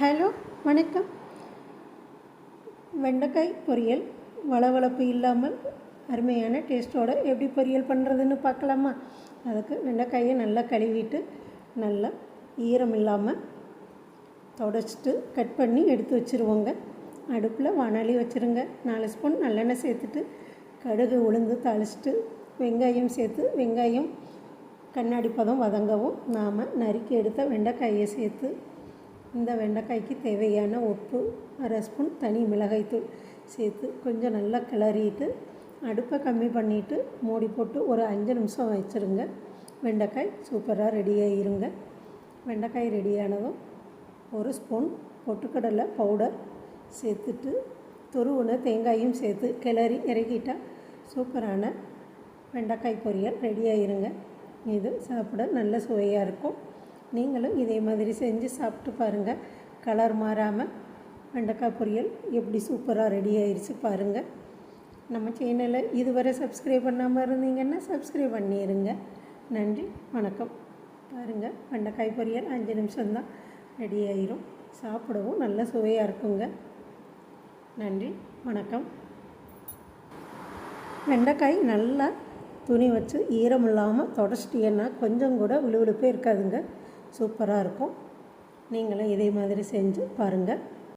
Hello வணக்கம். வெண்டைக்காய் பொரியல் வளவளப்பு இல்லாமல் அருமையான டேஸ்ட்டோட எப்படி பொரியல் பண்ணுறதுன்னு பார்க்கலாமா? அதுக்கு வெண்டைக்காயை நல்லா கழுவிட்டு நல்லா ஈரம் இல்லாமல் தொடச்சிட்டு கட் பண்ணி எடுத்து வச்சுருவோங்க. அடுப்பில் வானாலி வச்சுருங்க. நாலு ஸ்பூன் நல்லெண்ணெய் சேர்த்துட்டு கடுகு உளுந்து தாளிச்சிட்டு வெங்காயம் சேர்த்து வெங்காயம் கண்ணாடி பதம் வதங்கவும். நாம் நறுக்கி எடுத்த வெண்டைக்காயை சேர்த்து இந்த வெண்டைக்காய்க்கு தேவையான உப்பு அரை ஸ்பூன் தனி மிளகாய்த்தூள் சேர்த்து கொஞ்சம் நல்லா கிளறிட்டு அடுப்பை கம்மி பண்ணிவிட்டு மூடி போட்டு ஒரு அஞ்சு நிமிஷம் வச்சுருங்க. வெண்டைக்காய் சூப்பராக ரெடியாகிருங்க வெண்டைக்காய் ரெடியானதும் ஒரு ஸ்பூன் பொட்டுக்கடலை பவுடர் சேர்த்துட்டு துருவுன தேங்காயும் சேர்த்து கிளறி இறக்கிட்டால் சூப்பரான வெண்டைக்காய் பொரியல் ரெடியாகிருங்க இது சாப்பிட நல்ல சுவையாக இருக்கும். நீங்களும் இதே மாதிரி செஞ்சு சாப்பிட்டு பாருங்கள் கலர் மாறாமல் வெண்டைக்காய் பொரியல் எப்படி சூப்பராக ரெடி ஆயிடுச்சு பாருங்கள் நம்ம சேனலை இதுவரை சப்ஸ்கிரைப் பண்ணாமல் இருந்தீங்கன்னா சப்ஸ்கிரைப் பண்ணிடுங்க நன்றி வணக்கம். பாருங்கள் வெண்டைக்காய் பொரியல் அஞ்சு நிமிஷம்தான் ரெடி ஆயிரும். சாப்பிடவும் நல்ல சுவையாக இருக்குங்க. நன்றி வணக்கம். வெண்டைக்காய் நல்லா துணி வச்சு ஈரம் இல்லாமல் தொடச்சிட்டிங்கன்னா கொஞ்சம் கூட விழுவிழுப்பே இருக்காதுங்க. சூப்பராக இருக்கும். நீங்களும் இதே மாதிரி செஞ்சு பாருங்கள்.